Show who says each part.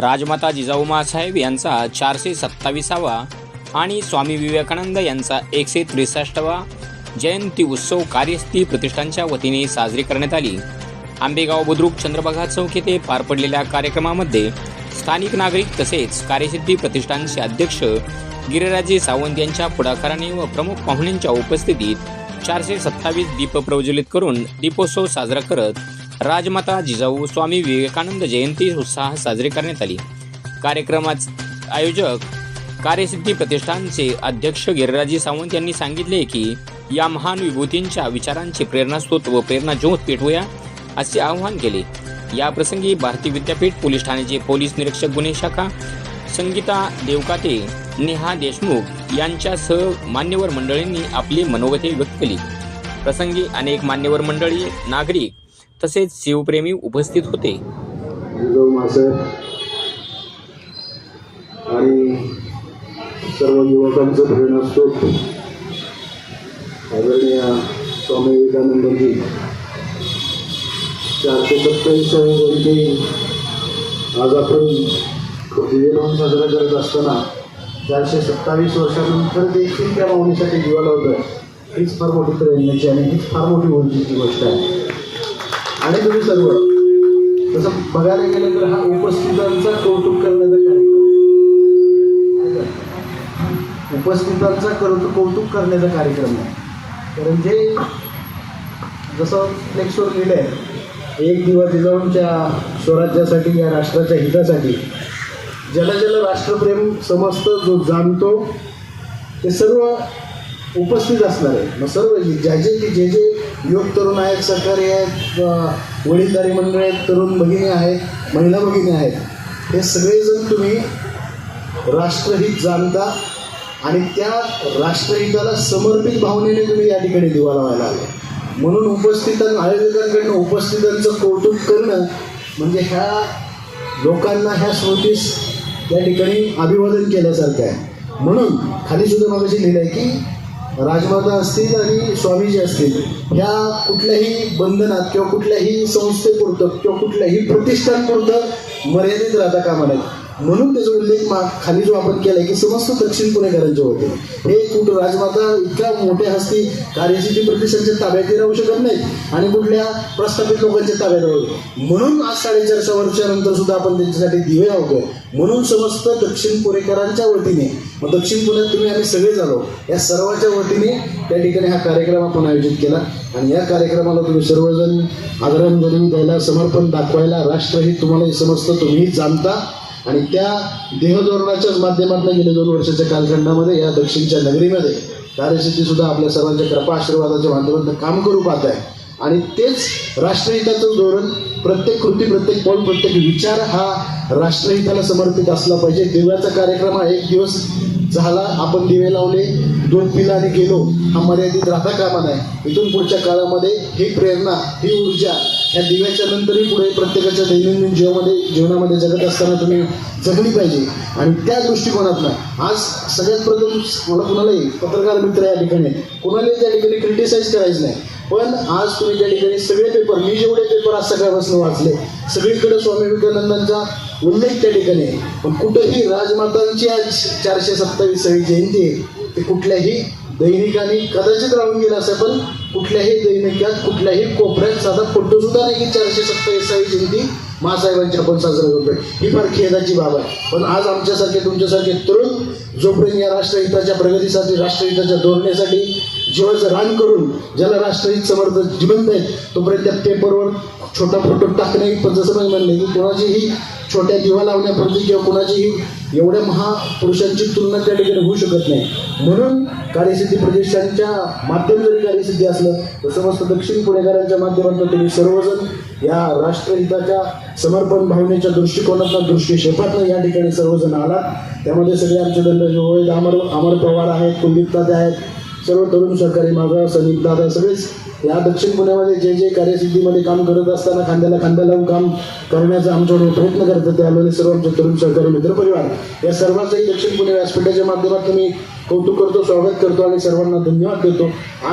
Speaker 1: राजमाता जिजाऊ साहेब यांचा चारशे सत्तावीसावा आणि स्वामी विवेकानंद यांचा एकशे त्रेसष्टवा जयंती उत्सव कार्यस्थिती प्रतिष्ठानच्या वतीने साजरी करण्यात आली. आंबेगाव बुद्रुक चंद्रभागा चौक येथे पार पडलेल्या कार्यक्रमामध्ये स्थानिक नागरिक तसेच कार्यसिद्धी प्रतिष्ठानचे अध्यक्ष गिरिराजे सावंत यांच्या पुढाकाराने व प्रमुख पाहुण्यांच्या उपस्थितीत चारशे सत्तावीस दीप प्रज्वलित करून दीपोत्सव साजरा करत राजमाता जिजाऊ स्वामी विवेकानंद जयंती उत्साह साजरी करण्यात आली. कार्यक्रमाचे आयोजक कार्यसिद्धी प्रतिष्ठानचे अध्यक्ष गिरिराजी सावंत यांनी सांगितले की या महान विभूतींच्या विचारांचे प्रेरणास्रोत व प्रेरणा ज्योत पेटवूया असे आवाहन केले. या प्रसंगी भारतीय विद्यापीठ पोलीस ठाण्याचे पोलीस निरीक्षक गुन्हे शाखा संगीता देवकाते नेहा देशमुख यांच्यासह मान्यवर मंडळींनी आपली मनोगते व्यक्त केली. प्रसंगी अनेक मान्यवर मंडळी नागरिक तसेच शिवप्रेमी उपस्थित होते.
Speaker 2: आणि सर्व युवकांचं प्रेरणास्रोत आदरणीय स्वामी विवेकानंदजी. चारशे सत्तावीसावी जयंती आज आपण विवेकानंद साजरा करत असताना चारशे सत्तावीस वर्षानंतर देखील त्या माऊलीसाठी जीवाला होतं हीच फार मोठी प्रेरणाची आणि हीच फार मोठी ऊर्जेची गोष्ट आहे. आणि तुम्ही सर्व. तसं बघायला गेलं तर हा उपस्थितांचा कौतुक करण्याचा कार्यक्रम. उपस्थितांचा कौतुक कौतुक करण्याचा कार्यक्रम आहे. कारण जे जसं फ्लेक्सवर लिहिलं आहे एक दिवा जिजाऊंच्या स्वराज्यासाठी या राष्ट्राच्या हितासाठी ज्याला ज्याला राष्ट्रप्रेम समजतं जो जाणतो ते सर्व उपस्थित असणार आहे. मग सर्व ज्या जे जे जे युवक तरुण आहेत सरकारी आहेत अ, वडीलधारी मंडळ आहेत तरुण भगिनी आहेत महिला भगिनी आहेत हे सगळेजण तुम्ही राष्ट्रहित जाणता आणि त्या राष्ट्रहिताला समर्पित भावनेने तुम्ही या ठिकाणी दिवा लावायला आले म्हणून उपस्थितां आयोजकांकडनं उपस्थितांचं कौतुक करणं म्हणजे ह्या लोकांना ह्या स्मृतीस त्या ठिकाणी अभिवादन केल्यासारखं आहे. म्हणून खाली सुद्धा मागाशी लिहिलं आहे की राजमाता असतील आणि स्वामीजी असतील ह्या कुठल्याही बंधनात किंवा कुठल्याही संस्थेपुरतं किंवा कुठल्याही प्रतिष्ठानपुरतं मर्यादित राहता कामा नये म्हणून त्याचा उल्लेख मा खाली जो आपण केला की समस्त दक्षिण पुणेकरांचे होते. हे कुठं राजमाता इतक्या मोठ्या हस्ती कार्यसिद्धी प्रतिष्ठानच्या ताब्यात राहू शकत नाहीत आणि कुठल्या प्रस्थापित लोकांच्या ताब्यात राहू म्हणून आज साडेचारशे वर्षानंतर सुद्धा आपण त्यांच्यासाठी दिवे लावतोय. म्हणून समस्त दक्षिण पुणेकरांच्या वतीने मग दक्षिण पुण्यात तुम्ही आम्ही सगळे झालो या सर्वांच्या वतीने त्या ठिकाणी हा कार्यक्रम आपण आयोजित केला. आणि या कार्यक्रमाला तुम्ही सर्वजण आदरांजली द्यायला समर्पण दाखवायला राष्ट्रहित तुम्हाला हे समजतं तुम्ही जाणता. आणि त्या देहधोरणाच्याच माध्यमातून गेल्या दोन वर्षाच्या कालखंडामध्ये या दक्षिणच्या नगरीमध्ये कार्यसिद्धी सुद्धा आपल्या सर्वांच्या कृपा आशीर्वादाच्या माध्यमातून काम करू पाहत आहे. आणि तेच राष्ट्रहिताचं धोरण प्रत्येक कृती प्रत्येक पाऊल प्रत्येक विचार हा राष्ट्रहिताला समर्पित असला पाहिजे. दिव्याचा कार्यक्रम हा एक दिवस झाला आपण दिवे लावले दोन पिलाने आणि गेलो. हा मर्यादित राहता कामा नाही इथून पुढच्या काळामध्ये ही प्रेरणा ही ऊर्जा ह्या दिव्याच्या नंतरही पुढे प्रत्येकाच्या दैनंदिन जीवनामध्ये जीवनामध्ये जगत असताना तुम्ही जगली पाहिजे. आणि त्या दृष्टिकोनातनं आज सगळ्यात प्रथम मला कुणालाही पत्रकार मित्र या ठिकाणी कुणालाही त्या ठिकाणी क्रिटिसाईज करायचं नाही. पण आज तुम्ही त्या ठिकाणी सगळे पेपर मी जेवढे पेपर आज सकाळपासून वाचले सगळीकडे स्वामी विवेकानंदांचा उल्लेख त्या ठिकाणी आहे. पण कुठंही राजमातांची आज चारशे सत्तावीसावी जयंती आहे ते कुठल्याही दैनिकाने कदाचित राहून गेलं असं पण कुठल्याही दैनिकात कुठल्याही कोपऱ्यात साधा फोटो सुद्धा नाही की चारशे सत्तावीसावी जयंती महासाहेबांची आपण साजरा करतोय. ही फार खेदाची बाब आहे. पण आज आमच्यासारखे तुमच्यासारखे तरुण जोपर्यंत या राष्ट्रहिताच्या प्रगतीसाठी राष्ट्रहिताच्या धोरणेसाठी जीवाचं रान करून ज्याला राष्ट्रहित समर्थ जिवंत आहे तोपर्यंत त्या पेपरवर छोटा फोटो टाकणे पण जसं मी म्हणले की कोणाचीही छोट्या दिवा लावण्यापूर्वी किंवा कोणाचीही एवढ्या महापुरुषांची तुलना त्या ठिकाणी होऊ शकत नाही. म्हणून कार्यसिद्धी प्रदेशांच्या माध्यम जरी कार्यसिद्धी असलं तर समस्त दक्षिण पुणेकरांच्या माध्यमातून तुम्ही सर्वजण या राष्ट्रहिताच्या समर्पण भावनेच्या दृष्टिकोनातून दृष्टिक्षेपातनं या ठिकाणी सर्वजण आला त्यामध्ये सगळे आमचे दंड अमर अमर पवार आहेत कुलदीप दादा आहेत सर्व तरुण सहकारी मागा सनीप दादा सगळेच. या दक्षिण पुण्यामध्ये जे जे कार्यसिद्धीमध्ये काम करत असताना खांद्याला खांदा लावून काम करण्याचा आमच्याकडे प्रयत्न करत ते आलेले सर्व आमचे तरुण सहकारी मित्रपरिवार या सर्वांचाही दक्षिण पुणे व्यासपीठाच्या माध्यमातून मी कौतुक करतो स्वागत करतो आणि सर्वांना धन्यवाद देतो. आज